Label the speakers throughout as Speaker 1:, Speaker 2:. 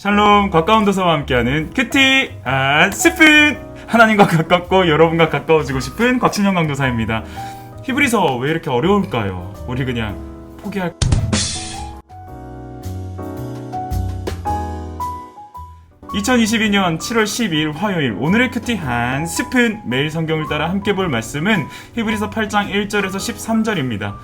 Speaker 1: 샬롬 가까운 도서와 함께하는 큐티 아 스푼 하나님과 가깝고 여러분과 가까워지고 싶은 곽신영 강도사입니다. 히브리서 왜 이렇게 어려울까요? 우리 그냥 포기할. (2022년 7월 12일) 화요일 오늘의 큐티 한 스푼 매일 성경을 따라 함께 볼 말씀은 히브리서 8장 1절에서 13절입니다.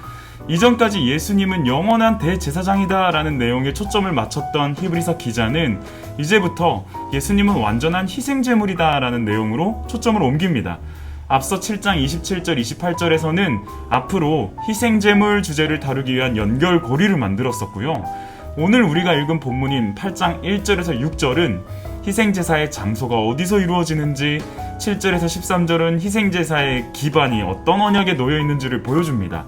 Speaker 1: 이전까지 예수님은 영원한 대제사장이다 라는 내용에 초점을 맞췄던 히브리서 기자는 이제부터 예수님은 완전한 희생제물이다 라는 내용으로 초점을 옮깁니다. 앞서 7장 27절 28절에서는 앞으로 희생제물 주제를 다루기 위한 연결고리를 만들었었고요. 오늘 우리가 읽은 본문인 8장 1절에서 6절은 희생제사의 장소가 어디서 이루어지는지 7절에서 13절은 희생제사의 기반이 어떤 언약에 놓여 있는지를 보여줍니다.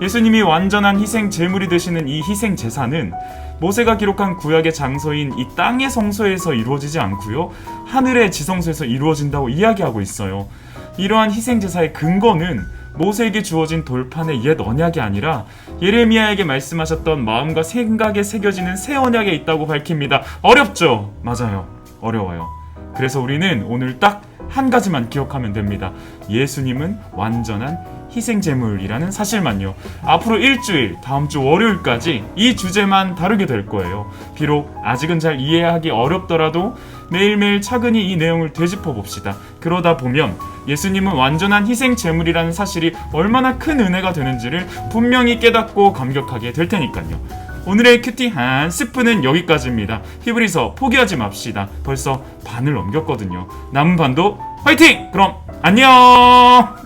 Speaker 1: 예수님이 완전한 희생 제물이 되시는 이 희생 제사는 모세가 기록한 구약의 장소인 이 땅의 성소에서 이루어지지 않고요. 하늘의 지성소에서 이루어진다고 이야기하고 있어요. 이러한 희생 제사의 근거는 모세에게 주어진 돌판의 옛 언약이 아니라 예레미야에게 말씀하셨던 마음과 생각에 새겨지는 새 언약에 있다고 밝힙니다. 어렵죠? 맞아요. 어려워요. 그래서 우리는 오늘 딱 한 가지만 기억하면 됩니다. 예수님은 완전한 희생제물이라는 사실만요. 앞으로 일주일, 다음 주 월요일까지 이 주제만 다루게 될 거예요. 비록 아직은 잘 이해하기 어렵더라도 매일매일 차근히 이 내용을 되짚어 봅시다. 그러다 보면 예수님은 완전한 희생제물이라는 사실이 얼마나 큰 은혜가 되는지를 분명히 깨닫고 감격하게 될 테니까요. 오늘의 큐티 한 스프는 여기까지입니다. 히브리서 포기하지 맙시다. 벌써 반을 넘겼거든요. 남은 반도 화이팅! 그럼 안녕!